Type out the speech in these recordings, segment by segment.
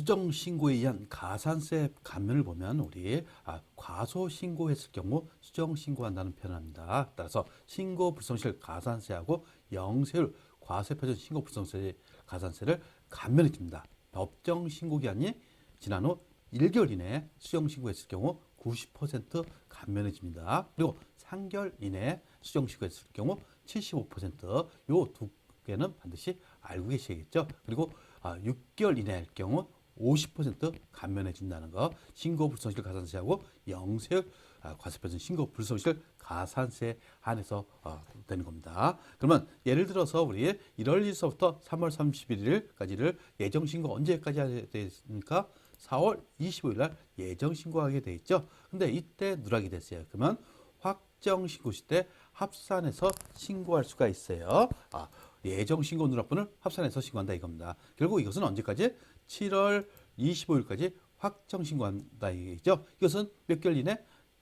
수정 신고에 의한 가산세 감면을 보면 우리 아, 과소 신고했을 경우 수정 신고한다는 표현을 합니다. 따라서 신고 불성실 가산세하고 영세율 과세 표준 신고 불성세 가산세를 감면해 줍니다. 법정 신고 기한이 지난 후 1개월 이내에 수정 신고했을 경우 90% 감면해 줍니다. 그리고 3개월 이내에 수정 신고했을 경우 75%요 두 개는 반드시 알고 계셔야겠죠. 그리고 아, 6개월 이내일 경우 50% 감면해 준다는 거. 신고 불성실 가산세하고 영세율 아, 과세표준 신고 불성실 가산세 한해서 어, 되는 겁니다. 그러면 예를 들어서 우리 1월 1일서부터 3월 31일까지를 예정 신고 언제까지 하게 되습니까? 4월 25일 날 예정 신고하게 돼 있죠. 근데 이때 누락이 됐어요. 그러면 확정 신고 시때 합산해서 신고할 수가 있어요. 아, 예정 신고 누락분을 합산해서 신고한다 이겁니다. 결국 이것은 언제까지? 7월 25일까지 확정 신고한다 이겠죠. 이것은 몇 개월 이내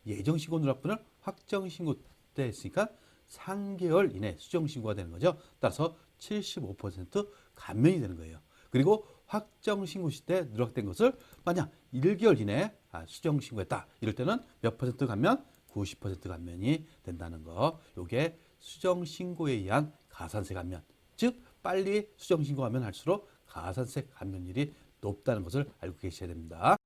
예정 신고 누락분을 확정 신고 때 했으니까 3개월 이내 수정 신고가 되는 거죠. 따라서 75% 감면이 되는 거예요. 그리고 확정 신고 시때 누락된 것을 만약 1개월 이내에 아, 수정 신고했다. 이럴 때는 몇 퍼센트 감면? 90% 감면이 된다는 거. 요게 수정 신고에 의한 가산세 감면. 즉 빨리 수정 신고하면 할수록 가산세 감면율이 높다는 것을 알고 계셔야 됩니다.